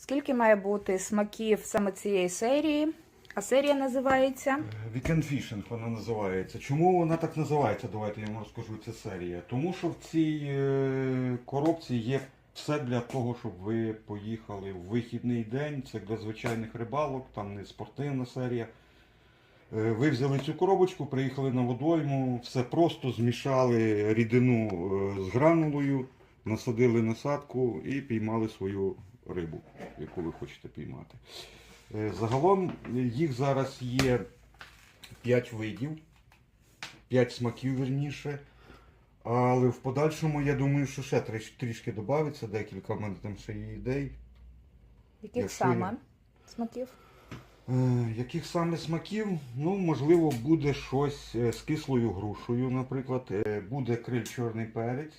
Скільки має бути смаків саме цієї серії? А серія називається Weekend Fishing вона називається. Чому вона так називається? Давайте я вам розкажу. Це серія. Тому що в цій е, коробці є все для того, щоб ви поїхали в вихідний день. Це для звичайних рибалок, там не спортивна серія. Е, Ви взяли цю коробочку, приїхали на водойму, все просто змішали рідину е, з гранулою, насадили насадку і піймали свою рибу, яку ви хочете піймати. Е, Загалом е, їх зараз є 5 видів, 5 смаків верніше. Але в подальшому я думаю, що ще тріш- трішки додається, декілька в мене там ще є ідей. яких Якщо саме я- смаків? Е, яких саме смаків? Ну, можливо, буде щось з кислою грушею, наприклад. Буде криль чорний перець.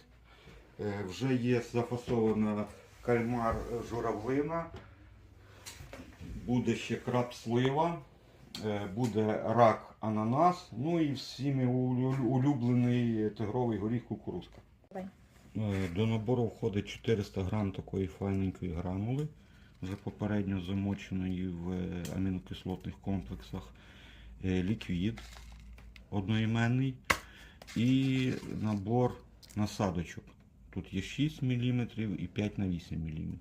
Вже є зафасована кальмар журавлина. Буде ще краб слива. Е, буде рак ананас. Ну і всіми улюблений тигровий горіх кукурузка. Е, До набору входить 400 грам такої файненької гранули, вже попередньо замоченої в амінокислотних комплексах, е, ліквід одноіменний і набор насадочок. Тут є 6 мм і 5 на 8 мм.